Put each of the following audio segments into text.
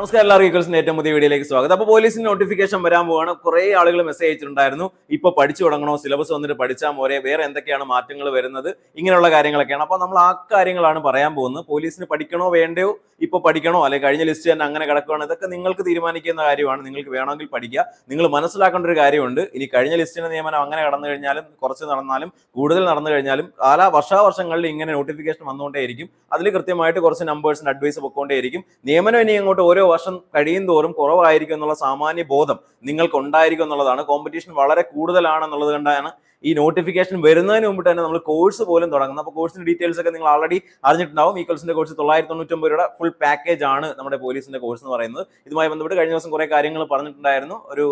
നമസ്കാരം എല്ലാ റീക്കൾസിന്റെ ഏറ്റവും പുതിയ വീഡിയോയിലേക്ക് സ്വാഗതം. അപ്പോൾ പോലീസിന് നോട്ടിഫിക്കേഷൻ വരാൻ പോവാണ്. കുറേ ആളുകൾ മെസ്സേജ് അയച്ചിട്ടുണ്ടായിരുന്നു. ഇപ്പോൾ പഠിച്ചു തുടങ്ങണോ? സിലബസ് വന്നിട്ട് പഠിച്ചാൽ പോരെ വേറെ എന്തൊക്കെയാണ് മാറ്റങ്ങൾ വരുന്നത്? ഇങ്ങനെയുള്ള കാര്യങ്ങളൊക്കെയാണ്. അപ്പോൾ നമ്മൾ ആ കാര്യങ്ങളാണ് പറയാൻ പോകുന്നത്. പോലീസിന് പഠിക്കണോ വേണ്ടയോ? ഇപ്പോൾ പഠിക്കണോ? അല്ലെങ്കിൽ കഴിഞ്ഞ ലിസ്റ്റ് തന്നെ അങ്ങനെ കിടക്കുകയാണ് ഇതൊക്കെ നിങ്ങൾക്ക് തീരുമാനിക്കുന്ന കാര്യമാണ്. നിങ്ങൾക്ക് വേണമെങ്കിൽ പഠിക്കുക. നിങ്ങൾ മനസ്സിലാക്കേണ്ട ഒരു കാര്യമുണ്ട്. ഇനി കഴിഞ്ഞ ലിസ്റ്റിന്റെ നിയമനം അങ്ങനെ കടന്നു കഴിഞ്ഞാലും കുറച്ച് നടന്നാലും കൂടുതൽ നടന്നു കഴിഞ്ഞാലും കാല വർഷാവർഷങ്ങളിൽ ഇങ്ങനെ നോട്ടിഫിക്കേഷൻ വന്നുകൊണ്ടേയിരിക്കും. അതിൽ കൃത്യമായിട്ട് കുറച്ച് നമ്പേഴ്സിന് അഡ്വൈസ് പൊക്കോണ്ടേയിരിക്കും നിയമനം ഇനി അങ്ങോട്ട് ഓരോ വർഷം കഴിയും തോറും കുറവായിരിക്കും എന്നുള്ള സാമാന്യ ബോധം നിങ്ങൾക്ക് ഉണ്ടായിരിക്കും എന്നുള്ളതാണ്. കോമ്പറ്റീഷൻ വളരെ കൂടുതലാണെന്നുള്ളത് കൊണ്ടാണ് ഈ നോട്ടിഫിക്കേഷൻ വരുന്നതിന് മുമ്പ് തന്നെ നമ്മൾ കോഴ്സ് പോലും തുടങ്ങുന്നത് അപ്പോൾ കോഴ്സിന്റെ ഡീറ്റെയിൽസ് ഒക്കെ നിങ്ങൾ ഓൾറെഡി അറിഞ്ഞിട്ടുണ്ടാവും. ഈ കോഴ്സിന്റെ കോഴ്സ് തൊള്ളായിരത്തി തൊണ്ണൂറ്റൊമ്പത് രൂപയുടെ ഫുൾ പാക്കേജ് ആണ് നമ്മുടെ പോലീസിന്റെ കോഴ്സ് എന്ന് പറയുന്നത്. ഇതുമായി ബന്ധപ്പെട്ട് കഴിഞ്ഞ ദിവസം കുറെ കാര്യങ്ങൾ പറഞ്ഞിട്ടുണ്ടായിരുന്നു. ഒരു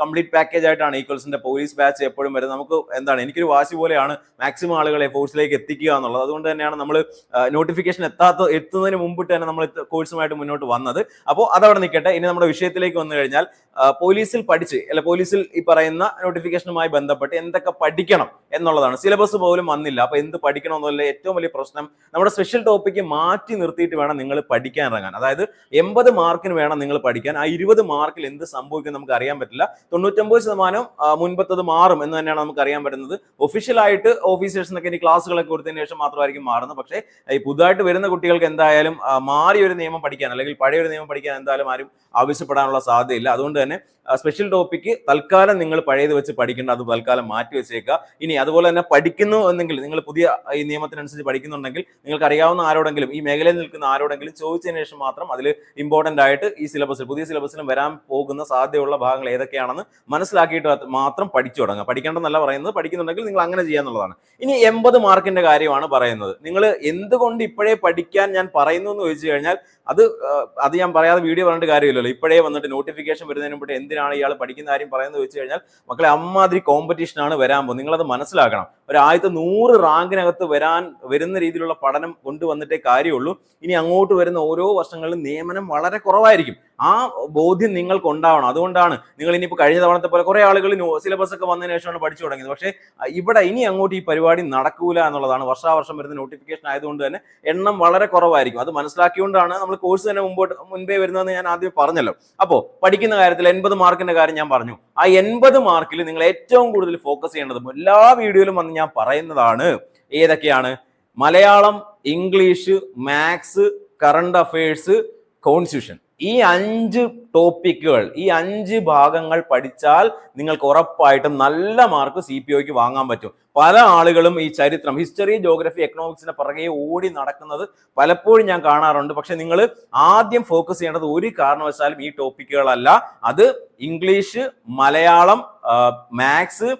കംപ്ലീറ്റ് പാക്കേജ് ആയിട്ടാണ് ഈക്വൽസിന്റെ പോലീസ് ബാച്ച് എപ്പോഴും വരുന്നത്. നമുക്ക് എന്താണ് എനിക്കൊരു വാശി പോലെയാണ് മാക്സിമം ആളുകളെ ഫോഴ്സിലേക്ക് എത്തിക്കുക എന്നുള്ളത്. അതുകൊണ്ട് തന്നെയാണ് നമ്മൾ നോട്ടിഫിക്കേഷൻ എത്താത്ത എത്തുന്നതിന് മുമ്പിട്ട് തന്നെ നമ്മൾ കോഴ്സുമായിട്ട് മുന്നോട്ട് വന്നത്. അപ്പോൾ അതവിടെ നിൽക്കട്ടെ. ഇനി നമ്മുടെ വിഷയത്തിലേക്ക് വന്നു കഴിഞ്ഞാൽ പോലീസിൽ പഠിച്ച് അല്ല പോലീസിൽ ഈ പറയുന്ന നോട്ടിഫിക്കേഷനുമായി ബന്ധപ്പെട്ട് എന്തൊക്കെ പഠിക്കണം എന്നുള്ളതാണ്. സിലബസ് പോലും വന്നില്ല. അപ്പൊ എന്ത് പഠിക്കണം എന്നുള്ള ഏറ്റവും വലിയ പ്രശ്നം നമ്മുടെ സ്പെഷ്യൽ ടോപ്പിക്ക് മാറ്റി നിർത്തിയിട്ട് വേണം നിങ്ങൾ പഠിക്കാൻ ഇറങ്ങാൻ അതായത് എൺപത് മാർക്കിന് വേണം നിങ്ങൾ പഠിക്കാൻ. ആ ഇരുപത് മാർക്കിൽ എന്ത് സംഭവിക്കും നമുക്ക് അറിയാൻ പറ്റില്ല. തൊണ്ണൂറ്റൊമ്പത് ശതമാനം മുൻപത്തത് മാറും എന്ന് തന്നെയാണ് നമുക്ക് അറിയാൻ പറ്റുന്നത്. ഒഫീഷ്യലായിട്ട് ഓഫീസേഴ്സിനൊക്കെ ഇനി ക്ലാസ്സുകളൊക്കെ കൊടുത്തതിന് ശേഷം മാത്രമായിരിക്കും മാറുന്നത്. പക്ഷേ ഈ പുതുതായിട്ട് വരുന്ന കുട്ടികൾക്ക് എന്തായാലും മാറിയ ഒരു നിയമം പഠിക്കാൻ അല്ലെങ്കിൽ പഴയ ഒരു നിയമം പഠിക്കാൻ എന്തായാലും ആരും ആവശ്യപ്പെടാനുള്ള സാധ്യതയില്ല. അതുകൊണ്ട് തന്നെ സ്പെഷ്യൽ ടോപ്പിക്ക് തൽക്കാലം നിങ്ങൾ പഴയത് വെച്ച് പഠിക്കേണ്ട അത് തൽക്കാലം മാറ്റി വെച്ചേക്കുക. ഇനി അതുപോലെ തന്നെ പഠിക്കുന്നു എന്നെങ്കിൽ നിങ്ങൾ പുതിയ ഈ നിയമത്തിനനുസരിച്ച് പഠിക്കുന്നുണ്ടെങ്കിൽ നിങ്ങൾക്ക് അറിയാവുന്ന ആരോടെങ്കിലും ഈ മേഖലയിൽ നിൽക്കുന്ന ആരോടെങ്കിലും ചോദിച്ചതിന് ശേഷം മാത്രം അതിൽ ഇമ്പോർട്ടന്റ് ആയിട്ട് ഈ സിലബസിൽ പുതിയ സിലബസിലും വരാൻ പോകുന്ന സാധ്യതയുള്ള ഭാഗങ്ങൾ ഏതൊക്കെയാണെന്ന് മനസ്സിലാക്കിയിട്ട് മാത്രം പഠിച്ചു തുടങ്ങുക. പഠിക്കേണ്ടെന്നല്ല പറയുന്നത് പഠിക്കുന്നുണ്ടെങ്കിൽ നിങ്ങൾ അങ്ങനെ ചെയ്യാന്നുള്ളതാണ് ഇനി എൺപത് മാർക്കിന്റെ കാര്യമാണ് പറയുന്നത്. നിങ്ങൾ എന്തുകൊണ്ട് ഇപ്പോഴേ പഠിക്കാൻ ഞാൻ പറയുന്നു എന്ന് ചോദിച്ചു കഴിഞ്ഞാൽ അത് അത് ഞാൻ പറയാതെ വീഡിയോ പറഞ്ഞിട്ട് കാര്യമില്ലല്ലോ. ഇപ്പോഴേ വന്നിട്ട് നോട്ടിഫിക്കേഷൻ വരുന്നതിന് മുമ്പ് എന്തിനാണ് ഇയാൾ പഠിക്കുന്ന കാര്യം പറയുന്നത് ചോദിച്ചു കഴിഞ്ഞാൽ മക്കളെ അമ്മാതിരി കോമ്പറ്റീഷൻ ആണ് വരാൻ പോകും നിങ്ങളത് മനസ്സിലാക്കണം. ഒരു ആദ്യത്തെ നൂറ് റാങ്കിനകത്ത് വരാൻ വരുന്ന രീതിയിലുള്ള പഠനം കൊണ്ടുവന്നിട്ടേ കാര്യമുള്ളൂ. ഇനി അങ്ങോട്ട് വരുന്ന ഓരോ വർഷങ്ങളിലും നിയമനം വളരെ കുറവായിരിക്കും. ആ ബോധ്യം നിങ്ങൾക്ക് ഉണ്ടാവണം അതുകൊണ്ടാണ് നിങ്ങൾ ഇനിയിപ്പോൾ കഴിഞ്ഞ തവണത്തെ പോലെ കുറേ ആളുകൾ സിലബസ് ഒക്കെ വന്നതിന് ശേഷമാണ് പഠിച്ചു തുടങ്ങിയത്. പക്ഷേ ഇവിടെ ഇനി അങ്ങോട്ട് ഈ പരിപാടി നടക്കൂല എന്നുള്ളതാണ്. വർഷാവർഷം വരുന്ന നോട്ടിഫിക്കേഷൻ ആയതുകൊണ്ട് തന്നെ എണ്ണം വളരെ കുറവായിരിക്കും. അത് മനസ്സിലാക്കിയുകൊണ്ടാണ് നമ്മൾ കോഴ്സ് തന്നെ മുമ്പോട്ട് മുൻപേ വരുന്നതെന്ന് ഞാൻ ആദ്യം പറഞ്ഞല്ലോ. അപ്പോൾ പഠിക്കുന്ന കാര്യത്തിൽ എൺപത് മാർക്കിന്റെ കാര്യം ഞാൻ പറഞ്ഞു. ആ എൺപത് മാർക്കിൽ നിങ്ങൾ ഏറ്റവും കൂടുതൽ ഫോക്കസ് ചെയ്യേണ്ടത് എല്ലാ വീഡിയോയിലും വന്ന് ഞാൻ പറയുന്നതാണ് ഏതൊക്കെയാണ്? Malayalam English maths current affairs constitution ഈ അഞ്ച് ടോപ്പിക്കുകൾ ഈ അഞ്ച് ഭാഗങ്ങൾ പഠിച്ചാൽ നിങ്ങൾക്ക് ഉറപ്പായിട്ടും നല്ല മാർക്ക് സി പി ഒക്ക് വാങ്ങാൻ പറ്റും. പല ആളുകളും ഈ ചരിത്രം ഹിസ്റ്ററി ജോഗ്രഫി എക്കണോമിക്സിന്റെ പുറകെ ഓടി നടക്കുന്നത് പലപ്പോഴും ഞാൻ കാണാറുണ്ട്. പക്ഷെ നിങ്ങൾ ആദ്യം ഫോക്കസ് ചെയ്യേണ്ടത് ഒരു കാരണവശാലും ഈ ടോപ്പിക്കുകളല്ല അത് English Malayalam maths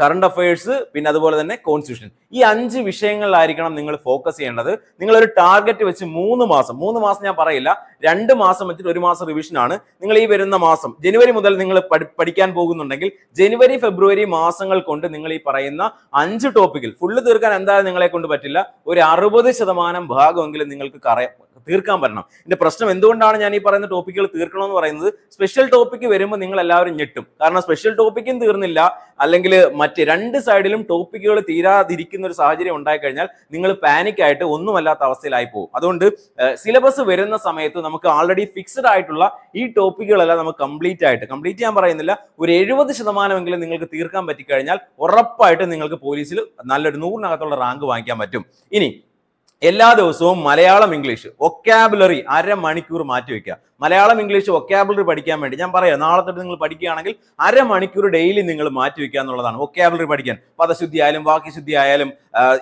current affairs പിന്നെ അതുപോലെ തന്നെ കോൺസ്റ്റിറ്റ്യൂഷൻ ഈ അഞ്ച് വിഷയങ്ങളിലായിരിക്കണം നിങ്ങൾ ഫോക്കസ് ചെയ്യേണ്ടത്. നിങ്ങൾ ഒരു ടാർഗറ്റ് വെച്ച് മൂന്ന് മാസം മൂന്ന് മാസം ഞാൻ പറയില്ല രണ്ട് മാസം വെച്ചിട്ട് ഒരു മാസം റിവിഷൻ ആണ്. നിങ്ങൾ ഈ വരുന്ന മാസം ജനുവരി മുതൽ നിങ്ങൾ പഠിക്കാൻ പോകുന്നുണ്ടെങ്കിൽ ജനുവരി ഫെബ്രുവരി മാസങ്ങൾ കൊണ്ട് നിങ്ങൾ ഈ പറയുന്ന അഞ്ച് ടോപ്പിക്കിൽ ഫുള്ള് തീർക്കാൻ എന്തായാലും നിങ്ങളെ കൊണ്ട് പറ്റില്ല. ഒരു അറുപത് ശതമാനം ഭാഗമെങ്കിലും നിങ്ങൾക്ക് തീർക്കാൻ പറ്റണം. എന്റെ പ്രശ്നം എന്തുകൊണ്ടാണ് ഞാൻ ഈ പറയുന്ന ടോപ്പിക്കുകൾ തീർക്കണമെന്ന് പറയുന്നത്? സ്പെഷ്യൽ ടോപ്പിക്ക് വരുമ്പോൾ നിങ്ങൾ എല്ലാവരും ഞെട്ടും. കാരണം സ്പെഷ്യൽ ടോപ്പിക്കും തീർന്നില്ല. അല്ലെങ്കിൽ മറ്റ് രണ്ട് സൈഡിലും ടോപ്പിക്കുകൾ തീരാതിരിക്കുന്ന ഒരു സാഹചര്യം ഉണ്ടായി കഴിഞ്ഞാൽ നിങ്ങൾ പാനിക് ആയിട്ട് ഒന്നുമല്ലാത്ത അവസ്ഥയിലായി പോകും. അതുകൊണ്ട് സിലബസ് വരുന്ന സമയത്ത് നമുക്ക് ആൾറെഡി ഫിക്സഡ് ആയിട്ടുള്ള ഈ ടോപ്പിക്കുകളെല്ലാം നമുക്ക് കംപ്ലീറ്റ് ആയിട്ട് കംപ്ലീറ്റ് ചെയ്യാൻ പറയുന്നില്ല ഒരു എഴുപത് ശതമാനമെങ്കിലും നിങ്ങൾക്ക് തീർക്കാൻ പറ്റിക്കഴിഞ്ഞാൽ ഉറപ്പായിട്ട് നിങ്ങൾക്ക് പോലീസിൽ നല്ലൊരു നൂറിനകത്തുള്ള റാങ്ക് വാങ്ങിക്കാൻ പറ്റും. ഇനി എല്ലാ ദിവസവും മലയാളം ഇംഗ്ലീഷ് ഒക്കാബുലറി അരമണിക്കൂർ മാറ്റി വെക്കുക. മലയാളം ഇംഗ്ലീഷ് ഒക്കാബുലറി പഠിക്കാൻ വേണ്ടി. ഞാൻ പറയാം നാളെ തൊട്ട് നിങ്ങൾ പഠിക്കുകയാണെങ്കിൽ അരമണിക്കൂർ ഡെയിലി നിങ്ങൾ മാറ്റി വെക്കുക എന്നുള്ളതാണ് ഒക്കാബുലറി പഠിക്കാൻ. പദശുദ്ധി ആയാലും വാക്യശുദ്ധി ആയാലും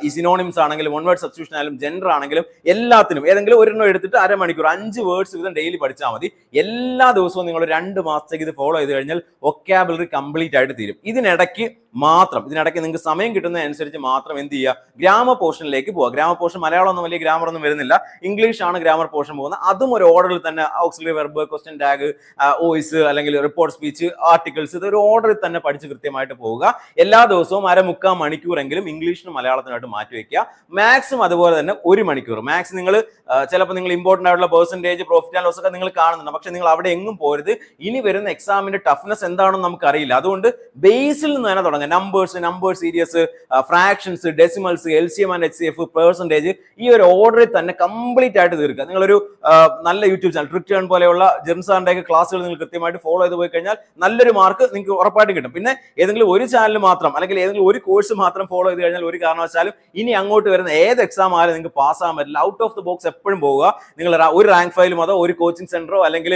ഇസിനോണിംസ് ആണെങ്കിലും വൺ വേർഡ് സബ്സ്റ്റിറ്റ്യൂഷൻ ആയാലും ജെൻഡർ ആണെങ്കിലും എല്ലാത്തിനും ഏതെങ്കിലും ഒരെണ്ണം എടുത്തിട്ട് അരമണിക്കൂർ അഞ്ച് വേർഡ്സ് വീതം ഡെയിലി പഠിച്ചാൽ മതി. എല്ലാ ദിവസവും നിങ്ങൾ രണ്ട് മാസത്തേക്ക് ഇത് ഫോളോ ചെയ്ത് കഴിഞ്ഞാൽ ഒക്കാബുലറി കംപ്ലീറ്റ് ആയിട്ട് തീരും. ഇതിനിടയ്ക്ക് മാത്രം. ഇതിനിടയ്ക്ക് നിങ്ങൾക്ക് സമയം കിട്ടുന്ന അനുസരിച്ച് മാത്രം എന്ത് ചെയ്യുക? ഗ്രാമ പോർഷനിലേക്ക് പോവുക. ഗ്രാമ പോർഷൻ മലയാളം ഒന്നും വലിയ ഗ്രാമർ ഒന്നും വരുന്നില്ല. ഇംഗ്ലീഷ് ആണ് ഗ്രാമർ പോർഷൻ പോകുന്നത്. അതും ഒരു ഓർഡറിൽ തന്നെ auxiliary verb question tag voice അല്ലെങ്കിൽ റിപ്പോർട്ട് സ്പീച്ച് ആർട്ടിക്കിൾസ് ഇത് ഒരു ഓർഡറിൽ തന്നെ പഠിച്ച് കൃത്യമായിട്ട് പോവുക. എല്ലാ ദിവസവും അര മുക്കാൽ മണിക്കൂറെങ്കിലും ഇംഗ്ലീഷിനും മലയാളത്തിനായിട്ട് മാറ്റി വയ്ക്കുക. മാത്സും അതുപോലെ തന്നെ ഒരു മണിക്കൂർ. മാക്സ് നിങ്ങൾ ചിലപ്പോൾ നിങ്ങൾ ഇമ്പോർട്ടന്റ് ആയിട്ടുള്ള പെർസെന്റേജ് പ്രോഫിറ്റ് ആൻഡ് ലോസ് ഒക്കെ നിങ്ങൾ കാണുന്നുണ്ട്. പക്ഷെ നിങ്ങൾ അവിടെ എങ്ങും പോരുത്. ഇനി വരുന്ന എക്സാമിന്റെ ടഫ്നെസ് എന്താണെന്ന് നമുക്കറിയില്ല. അതുകൊണ്ട് ബേസിൽ നിന്ന് തന്നെ തുടങ്ങാം തുടങ്ങുക numbers number series fractions decimals L C M and H C F percentage ഈ ഒരു ഓർഡറിൽ തന്നെ കംപ്ലീറ്റ് ആയിട്ട് തീർക്കുക. നിങ്ങളൊരു നല്ല യൂട്യൂബ് ചാനൽ ട്രിക് ടേൺ പോലെയുള്ള ജെംസാറിന്റെ ഒക്കെ ക്ലാസ്സുകൾ നിങ്ങൾ കൃത്യമായിട്ട് ഫോളോ ചെയ്ത് പോയി കഴിഞ്ഞാൽ നല്ലൊരു മാർക്ക് നിങ്ങൾക്ക് ഉറപ്പായിട്ട് കിട്ടും. പിന്നെ ഏതെങ്കിലും ഒരു ചാനൽ മാത്രം അല്ലെങ്കിൽ ഏതെങ്കിലും ഒരു കോഴ്സ് മാത്രം ഫോളോ ചെയ്ത് കഴിഞ്ഞാൽ ഒരു കാരണവശാലും ഇനി അങ്ങോട്ട് വരുന്ന ഏത് എക്സാം ആയാലും നിങ്ങൾക്ക് പാസ്സാകാൻ പറ്റില്ല. ഔട്ട് ഓഫ് ദി ബോക്സ് എപ്പോഴും പോവുക. നിങ്ങൾ ഒരു റാങ്ക് ഫയലും അതോ ഒരു കോച്ചിങ് സെന്ററോ അല്ലെങ്കിൽ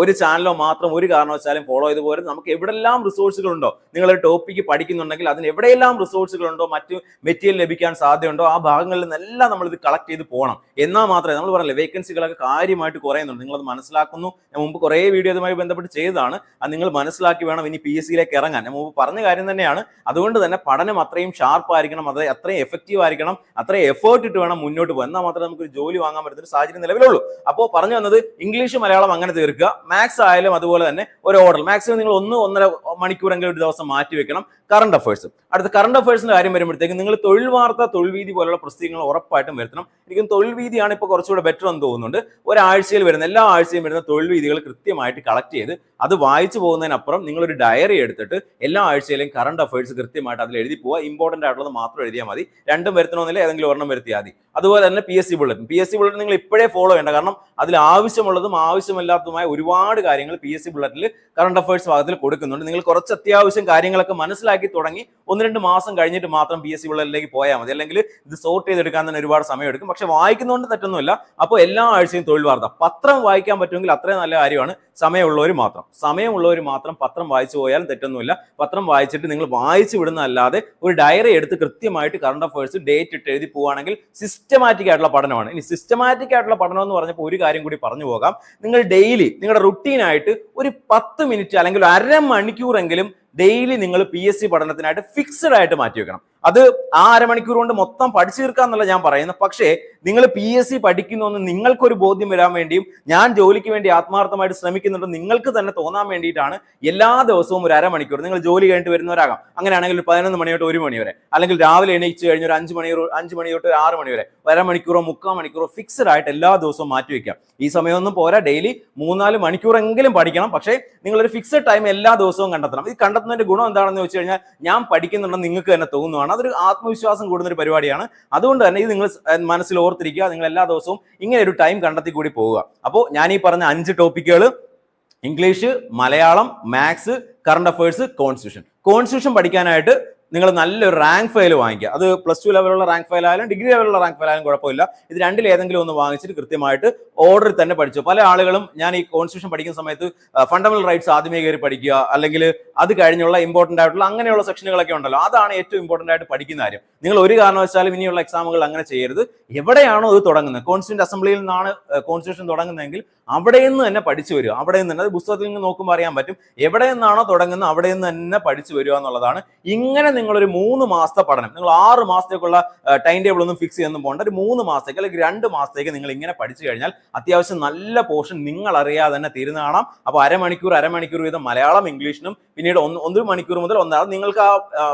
ഒരു ചാനലോ മാത്രം ഒരു കാരണവശാലും ഫോളോ ചെയ്ത് പോരും നമുക്ക് എവിടെല്ലാം റിസോഴ്സുകൾ ഉണ്ടോ? നിങ്ങൾ ടോപ്പിക്ക് ടോപ്പിക്ക് പഠിക്കുന്നുണ്ടെങ്കിൽ അതിന് എവിടെയെല്ലാം റിസോഴ്സുകൾ ഉണ്ടോ മറ്റു മെറ്റീരിയൽ ലഭിക്കാൻ സാധ്യതയുണ്ടോ ആ ഭാഗങ്ങളിൽ നിന്നെല്ലാം നമ്മൾ ഇത് കളക്ട് ചെയ്ത് പോകണം. എന്നാൽ മാത്രമേ നമ്മൾ പറഞ്ഞില്ലേ വേക്കൻസികളൊക്കെ കാര്യമായിട്ട് കുറയുന്നുണ്ട്. നിങ്ങളത് മനസ്സിലാക്കുന്നു. ഞാൻ മുമ്പ് കുറേ വീഡിയോ ഇതുമായി ബന്ധപ്പെട്ട് ചെയ്തതാണ്. അത് നിങ്ങൾ മനസ്സിലാക്കി വേണം ഇനി പി എസ് സിയിലേക്ക് ഇറങ്ങാൻ. ഞാൻ മുമ്പ് പറഞ്ഞ കാര്യം തന്നെയാണ്. അതുകൊണ്ട് തന്നെ പഠനം അത്രയും ഷാർപ്പ് ആയിരിക്കണം അത് അത്രയും എഫക്റ്റീവ് ആയിരിക്കണം അത്രയും എഫേർട്ട് ഇട്ട് വേണം മുന്നോട്ട് പോകാൻ. എന്നാൽ മാത്രമേ നമുക്ക് ജോലി വാങ്ങാൻ പറ്റുന്ന സാഹചര്യം നിലവിലുള്ളൂ. അപ്പോൾ പറഞ്ഞു വന്നത് ഇംഗ്ലീഷ് മലയാളം അങ്ങനെ തീർക്കുക. മാത്സ് ആയാലും അതുപോലെ തന്നെ ഒരു ഓർഡർ മാക്സിമം നിങ്ങൾ ഒന്ന് ഒന്നര മണിക്കൂറെങ്കിലും ഒരു ദിവസം മാറ്റി വെക്കണം കറണ്ട് അഫയേഴ്സ് അടുത്ത കറണ്ട് അഫയേഴ്സിന്റെ കാര്യം വരുമ്പോഴത്തേക്കും നിങ്ങൾ തൊഴിൽ വാർത്ത തൊഴിൽ വീതി പോലുള്ള പ്രസിദ്ധീകരണങ്ങൾ ഉറപ്പായിട്ടും വരുത്തണം. എനിക്കും തൊഴിൽ വീതിയാണ് ഇപ്പോൾ കുറച്ചുകൂടെ ബെറ്റർ എന്ന് തോന്നുന്നുണ്ട്. ഒരാഴ്ചയിൽ വരുന്ന എല്ലാ ആഴ്ചയും വരുന്ന തൊഴിൽ വീതികൾ കൃത്യമായിട്ട് കളക്ട് ചെയ്ത് അത് വായിച്ചു പോകുന്നതിനപ്പുറം നിങ്ങളൊരു ഡയറി എടുത്തിട്ട് എല്ലാ ആഴ്ചയിലും കറണ്ട് അഫയേഴ്സ് കൃത്യമായിട്ട് അതിൽ എഴുതി പോവുക. ഇമ്പോർട്ടന്റ് ആയിട്ടുള്ളത് മാത്രം എഴുതിയാൽ മതി. രണ്ടും വരുത്തണമെന്നില്ല ഏതെങ്കിലും ഒരെണ്ണം വരുത്തിയാൽ മതി. അതുപോലെ തന്നെ P S C bulletin P S C bulletin നിങ്ങൾ ഇപ്പോഴേ ഫോളോ ചെയ്യേണ്ട. കാരണം അതിൽ ആവശ്യമുള്ളതും ആവശ്യമല്ലാത്തതുമായ ഒരുപാട് കാര്യങ്ങൾ പി എസ് സി ബുള്ളറ്റിൽ കറണ്ട് അഫയേഴ്സ് ഭാഗത്തിൽ കൊടുക്കുന്നുണ്ട്. നിങ്ങൾ കുറച്ച് അത്യാവശ്യം കാര്യങ്ങളൊക്കെ മനസ്സിലാക്കി തുടങ്ങി ഒന്ന് രണ്ട് മാസം കഴിഞ്ഞിട്ട് മാത്രം പി എസ് സി ബുള്ളറ്റിലേക്ക് പോയാൽ മതി. അല്ലെങ്കിൽ ഇത് സോർട്ട് ചെയ്തെടുക്കാൻ തന്നെ ഒരുപാട് സമയം എടുക്കും. പക്ഷെ വായിക്കുന്നതുകൊണ്ട് തെറ്റൊന്നുമില്ല. അപ്പോൾ എല്ലാ ആഴ്ചയും തൊഴിൽ വാർത്ത. പത്രം വായിക്കാൻ പറ്റുമെങ്കിൽ അത്രയും നല്ല കാര്യമാണ്. സമയമുള്ളവർ മാത്രം. സമയമുള്ളവർ മാത്രം പത്രം വായിച്ചു പോയാലും തെറ്റൊന്നുമില്ല. പത്രം വായിച്ചിട്ട് നിങ്ങൾ വായിച്ചു വിടുന്നതല്ലാതെ ഒരു ഡയറി എടുത്ത് കൃത്യമായിട്ട് കറണ്ട് അഫയേഴ്സ് ഡേറ്റ് ഇട്ട് എഴുതി പോവുകയാണെങ്കിൽ സിസ്റ്റമാറ്റിക് ആയിട്ടുള്ള പഠനമാണ്. ഇനി സിസ്റ്റമാറ്റിക് ആയിട്ടുള്ള പഠനം എന്ന് പറഞ്ഞപ്പോൾ ഒരു കാര്യം കൂടി പറഞ്ഞു പോകാം. നിങ്ങൾ ഡെയിലി നിങ്ങളുടെ റുട്ടീനായിട്ട് ഒരു പത്ത് മിനിറ്റ് അല്ലെങ്കിൽ അര അരമണിക്കൂറെങ്കിലും ഡെയിലി നിങ്ങൾ പി എസ് സി പഠനത്തിനായിട്ട് ഫിക്സഡ് ആയിട്ട് മാറ്റി വെക്കണം. അത് ആ അരമണിക്കൂർ കൊണ്ട് മൊത്തം പഠിച്ചു തീർക്കാന്നല്ല ഞാൻ പറയുന്നത്. പക്ഷേ നിങ്ങൾ പി എസ് സി പഠിക്കുന്നു എന്ന് നിങ്ങൾക്കൊരു ബോധ്യം വരാൻ വേണ്ടിയും ഞാൻ ജോലിക്ക് വേണ്ടി ആത്മാർത്ഥമായിട്ട് ശ്രമിക്കുന്നുണ്ട് നിങ്ങൾക്ക് തന്നെ തോന്നാൻ വേണ്ടിയിട്ടാണ് എല്ലാ ദിവസവും ഒരു അരമണിക്കൂർ. നിങ്ങൾ ജോലി കഴിഞ്ഞിട്ട് വരുന്നവരാകാം. അങ്ങനെയാണെങ്കിൽ ഒരു പതിനൊന്ന് മണി തൊട്ട് ഒരു മണി വരെ. അല്ലെങ്കിൽ രാവിലെ എണീച്ച് കഴിഞ്ഞ ഒരു അഞ്ച് മണി അഞ്ച് മണി തൊട്ട് ഒരു ആറ് മണി വരെ. അരമണിക്കൂറോ മുക്കാൽ മണിക്കൂറോ ഫിക്സഡ് ആയിട്ട് എല്ലാ ദിവസവും മാറ്റി വയ്ക്കാം ഈ സമയമൊന്നും പോരാ. ഡെയിലി മൂന്നാൽ മണിക്കൂറെങ്കിലും പഠിക്കണം. പക്ഷേ നിങ്ങളൊരു ഫിക്സഡ് ടൈം എല്ലാ ദിവസവും കണ്ടെത്തണം. ഇത് കണ്ടെത്തുന്നതിന്റെ ഗുണം എന്താണെന്ന് വെച്ച് കഴിഞ്ഞാൽ ഞാൻ പഠിക്കുന്നുണ്ടെന്ന് നിങ്ങൾക്ക് തന്നെ തോന്നുവാണ്. അതൊരു ആത്മവിശ്വാസം കൂടുന്ന ഒരു പരിപാടിയാണ്. അതുകൊണ്ട് തന്നെ ഇത് നിങ്ങൾ മനസ്സിൽ ഓർത്തിരിക്കുക. നിങ്ങൾ എല്ലാ ദിവസവും ഇങ്ങനെ ഒരു ടൈം കണ്ടെത്തി കൂടി പോവുക. അപ്പോൾ ഞാൻ ഈ പറഞ്ഞ അഞ്ച് ടോപ്പിക്കുകൾ English Malayalam maths current affairs constitution constitution പഠിക്കാനായിട്ട് നിങ്ങൾ നല്ലൊരു റാങ്ക് ഫയൽ വാങ്ങിക്കുക. അത് പ്ലസ് ടു ലെവലുള്ള റാങ്ക് ഫയൽ ആയാലും ഡിഗ്രി ലെവലുള്ള റാങ്ക് ഫയൽ ആയാലും കുഴപ്പമില്ല. ഇത് രണ്ടിൽ ഏതെങ്കിലും ഒന്ന് വാങ്ങിച്ചിട്ട് കൃത്യമായിട്ട് ഓർഡറിൽ തന്നെ പഠിച്ചു. പല ആളുകളും ഞാൻ ഈ കോൺസ്റ്റിറ്റ്യൂഷൻ പഠിക്കുന്ന സമയത്ത് ഫണ്ടമെന്റൽ റൈറ്റ്സ് ആദ്യമേ കയറി പഠിക്കുക അല്ലെങ്കിൽ അത് കഴിഞ്ഞുള്ള ഇമ്പോർട്ടന്റ് ആയിട്ടുള്ള അങ്ങനെയുള്ള സെക്ഷനുകളൊക്കെ ഉണ്ടല്ലോ. അതാണ് ഏറ്റവും ഇമ്പോർട്ടന്റ് ആയിട്ട് പഠിക്കുന്ന കാര്യം. നിങ്ങൾ ഒരു കാരണവശാലും ഇനിയുള്ള എക്സാമുകൾ അങ്ങനെ ചെയ്യരുത്. എവിടെയാണോ അത് തുടങ്ങുന്നത്? കോൺസ്റ്റിറ്റ്യൂന്റ് അസംബ്ലിയിൽ നിന്നാണ് കോൺസ്റ്റിറ്റ്യൂഷൻ തുടങ്ങുന്നതെങ്കിൽ അവിടെ നിന്ന് തന്നെ പഠിച്ചു വരിക. അവിടെ നിന്ന് തന്നെ അത് പുസ്തകത്തിൽ നിന്ന് നോക്കുമ്പോൾ അറിയാൻ പറ്റും. എവിടെ നിന്നാണോ തുടങ്ങുന്നത് അവിടെ നിന്ന് തന്നെ പഠിച്ചു വരിക എന്നുള്ളതാണ് ഇങ്ങനെ നിങ്ങളൊരു മൂന്ന് മാസത്തെ പഠനം. നിങ്ങൾ ആറ് മാസത്തേക്കുള്ള ടൈം ടേബിൾ ഒന്നും ഫിക്സ് ചെയ്യുന്നു പോകേണ്ട ഒരു മൂന്ന് മാസത്തേക്ക് അല്ലെങ്കിൽ രണ്ട് മാസത്തേക്ക് നിങ്ങൾ ഇങ്ങനെ പഠിച്ചു കഴിഞ്ഞാൽ അത്യാവശ്യം നല്ല പോർഷൻ നിങ്ങൾ അറിയാതെ തന്നെ തീരുന്ന കാണാം. അപ്പോൾ അരമണിക്കൂർ അരമണിക്കൂർ വീതം മലയാളം ഇംഗ്ലീഷിനും പിന്നീട് ഒന്ന് ഒന്ന് മണിക്കൂർ മുതൽ ഒന്നാണ് നിങ്ങൾക്ക് ആ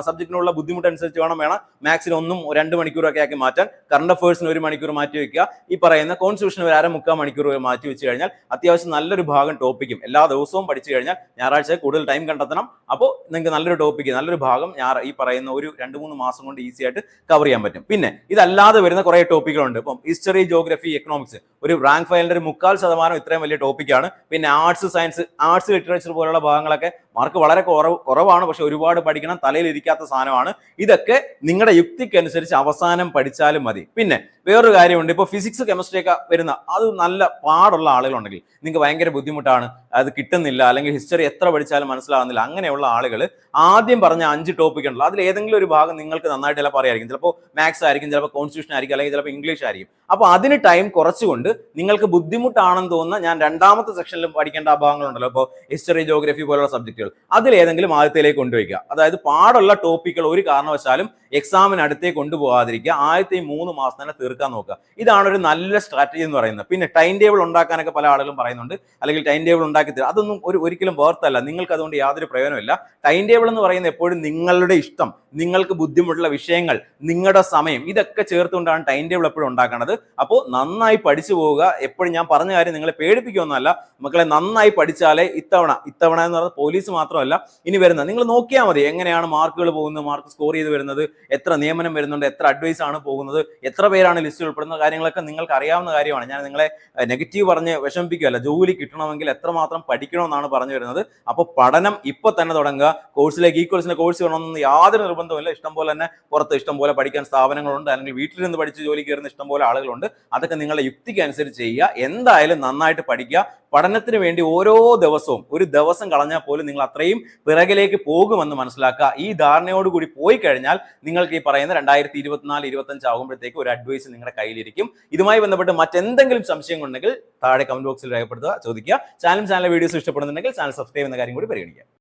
സബ്ജക്റ്റിനുള്ള ബുദ്ധിമുട്ട് അനുസരിച്ച് വേണം വേണം മാത്സിന് ഒന്നും രണ്ട് മണിക്കൂറൊക്കെ ആക്കി മാറ്റാൻ. കറണ്ട് അഫേഴ്സിന് ഒരു മണിക്കൂർ മാറ്റി വെക്കുക. ഈ പറയുന്ന കോൺസ്റ്റിറ്റ്യൂഷൻ ഒരു അര മുക്കാൽ മണിക്കൂർ മാറ്റി വെച്ച് കഴിഞ്ഞാൽ അത്യാവശ്യം നല്ലൊരു ഭാഗം ടോപ്പിക്കും എല്ലാ ദിവസവും പഠിച്ചു കഴിഞ്ഞാൽ ഞായറാഴ്ച കൂടുതൽ ടൈം കണ്ടെത്തണം. അപ്പോൾ നിങ്ങൾക്ക് നല്ലൊരു ടോപ്പിക്ക് നല്ലൊരു ഭാഗം ഈ പറയുന്ന ഒരു രണ്ട് മൂന്ന് മാസം കൊണ്ട് ഈസി ആയിട്ട് കവർ ചെയ്യാൻ പറ്റും. പിന്നെ ഇതല്ലാതെ വരുന്ന കുറേ ടോപ്പിക്കുകളുണ്ട് ഇപ്പം ഹിസ്റ്ററി ജോഗ്രഫി എക്കണോമിക്സ് ഒരു റാങ്ക് ഫയലിന്റെ ഒരു മുക്കാൽ ശതമാനം ഇത്രയും വലിയ ടോപ്പിക്കാണ് പിന്നെ ആർട്സ് സയൻസ് ആർട്സ് ലിറ്ററേച്ചർ പോലുള്ള ഭാഗങ്ങളൊക്കെ മാർക്ക് വളരെ കുറവ് കുറവാണ്. പക്ഷെ ഒരുപാട് പഠിക്കണം. തലയിൽ ഇരിക്കാത്ത സാധനമാണ്. ഇതൊക്കെ നിങ്ങളുടെ യുക്തിക്കനുസരിച്ച് അവസാനം പഠിച്ചാലും മതി. പിന്നെ വേറൊരു കാര്യമുണ്ട്. ഇപ്പോൾ ഫിസിക്സ് കെമിസ്ട്രി ഒക്കെ വരുന്ന അത് നല്ല പാടുള്ള ആളുകളുണ്ടെങ്കിൽ നിങ്ങൾക്ക് ഭയങ്കര ബുദ്ധിമുട്ടാണ്. അത് കിട്ടുന്നില്ല. അല്ലെങ്കിൽ ഹിസ്റ്ററി എത്ര പഠിച്ചാലും മനസ്സിലാകുന്നില്ല അങ്ങനെയുള്ള ആളുകൾ ആദ്യം പറഞ്ഞ അഞ്ച് ടോപ്പിക് ഉണ്ടല്ലോ. അതിൽ ഏതെങ്കിലും ഒരു ഭാഗം നിങ്ങൾക്ക് നന്നായിട്ട് ചിലപ്പോൾ അറിയായിരിക്കും. ചിലപ്പോൾ മാത്സ് ആയിരിക്കും ചിലപ്പോൾ കോൺസ്റ്റിറ്റ്യൂഷൻ ആയിരിക്കും അല്ലെങ്കിൽ ചിലപ്പോൾ ഇംഗ്ലീഷ് ആയിരിക്കും. അപ്പോൾ അതിന് ടൈം കുറച്ചുകൊണ്ട് നിങ്ങൾക്ക് ബുദ്ധിമുട്ടാണെന്ന് തോന്നുന്ന ഞാൻ രണ്ടാമത്തെ സെക്ഷനിലും പഠിക്കേണ്ട ആ ഭാഗങ്ങളുണ്ടല്ലോ. ഇപ്പോൾ ഹിസ്റ്ററി ജോഗ്രഫി പോലുള്ള അതിൽ ഏതെങ്കിലും ആദ്യത്തിലേക്ക് കൊണ്ടുവയ്ക്കുക. അതായത് പാടുള്ള ടോപ്പിക്കുകൾ ഒരു കാരണവശാലും എക്സാമിന് അടുത്തേക്ക് കൊണ്ടുപോകാതിരിക്കുക. ആദ്യത്തെ ഈ മൂന്ന് മാസം തന്നെ തീർക്കാൻ നോക്കുക. ഇതാണ് ഒരു നല്ല സ്ട്രാറ്റജി എന്ന് പറയുന്നത്. പിന്നെ ടൈം ടേബിൾ ഉണ്ടാക്കാനൊക്കെ പല ആളുകളും പറയുന്നുണ്ട്. അല്ലെങ്കിൽ ടൈം ടേബിൾ ഉണ്ടാക്കി തരും. അതൊന്നും ഒരു ഒരിക്കലും വേർത്തല്ല നിങ്ങൾക്ക് അതുകൊണ്ട് യാതൊരു പ്രയോജനമില്ല ടൈം ടേബിൾ എന്ന് പറയുന്നത് എപ്പോഴും നിങ്ങളുടെ ഇഷ്ടം. നിങ്ങൾക്ക് ബുദ്ധിമുട്ടുള്ള വിഷയങ്ങൾ നിങ്ങളുടെ സമയം ഇതൊക്കെ ചേർത്തുകൊണ്ടാണ് ടൈം ടേബിൾ എപ്പോഴും ഉണ്ടാക്കുന്നത് അപ്പോൾ നന്നായി പഠിച്ചു പോവുക. എപ്പോഴും ഞാൻ പറഞ്ഞ കാര്യം നിങ്ങളെ പേടിപ്പിക്കുകയൊന്നുമല്ല മക്കളെ നന്നായി പഠിച്ചാലേ ഇത്തവണ ഇത്തവണ എന്ന് പറഞ്ഞാൽ പോലീസ് മാത്രമല്ല. ഇനി വരുന്നത് നിങ്ങൾ നോക്കിയാൽ മതി എങ്ങനെയാണ് മാർക്കുകൾ പോകുന്നത് മാർക്ക് സ്കോർ ചെയ്ത് വരുന്നത്. എത്ര നിയമനം വരുന്നുണ്ട് എത്ര അഡ്വൈസ് ആണ് പോകുന്നത് എത്ര പേരാണ് ലിസ്റ്റിൽ ഉൾപ്പെടുന്ന കാര്യങ്ങളൊക്കെ നിങ്ങൾക്ക് അറിയാവുന്ന കാര്യമാണ്. ഞാൻ നിങ്ങളെ നെഗറ്റീവ് പറഞ്ഞ് വിഷമിപ്പിക്കുകയല്ല. ജോലി കിട്ടണമെങ്കിൽ എത്രമാത്രം പഠിക്കണമെന്നാണ് പറഞ്ഞു വരുന്നത്. അപ്പോൾ പഠനം ഇപ്പോൾ തന്നെ തുടങ്ങുക. കോഴ്സിലേക്ക് ഈ കോഴ്സിന്റെ കോഴ്സ് വേണമെന്ന് യാതൊരു നിർബന്ധമില്ല ഇഷ്ടം പോലെ തന്നെ പുറത്ത് ഇഷ്ടം പോലെ പഠിക്കാൻ സ്ഥാപനങ്ങളുണ്ട്. അല്ലെങ്കിൽ വീട്ടിൽ നിന്ന് പഠിച്ച് ജോലി കയറുന്ന ഇഷ്ടം പോലെ ആളുകളുണ്ട്. അതൊക്കെ നിങ്ങളുടെ യുക്തിക്ക് അനുസരിച്ച് ചെയ്യുക. എന്തായാലും നന്നായിട്ട് പഠിക്കുക. പഠനത്തിന് വേണ്ടി ഓരോ ദിവസവും ഒരു ദിവസം കളഞ്ഞാൽ പോലും നിങ്ങൾ അത്രയും പിറകിലേക്ക് പോകുമെന്ന് മനസ്സിലാക്കുക. ഈ ധാരണയോടുകൂടി പോയി കഴിഞ്ഞാൽ നിങ്ങൾക്ക് ഈ പറയുന്ന രണ്ടായിരത്തി ഇരുപത്തിനാല് ഇരുപത്തഞ്ച് ആകുമ്പോഴത്തേക്ക് ഒരു അഡ്വൈസ് നിങ്ങളുടെ കയ്യിലിരിക്കും. ഇതുമായി ബന്ധപ്പെട്ട് മറ്റെന്തെങ്കിലും സംശയം ഉണ്ടെങ്കിൽ താഴെ കമന്റ് ബോക്സിൽ രേഖപ്പെടുത്തുക ചോദിക്കുക. ചാനൽ ചാനൽ വീഡിയോസ് ഇഷ്ടപ്പെടുന്നുണ്ടെങ്കിൽ ചാനൽ സബ്സ്ക്രൈബ് എന്ന കാര്യം കൂടി പരിഗണിക്കുക.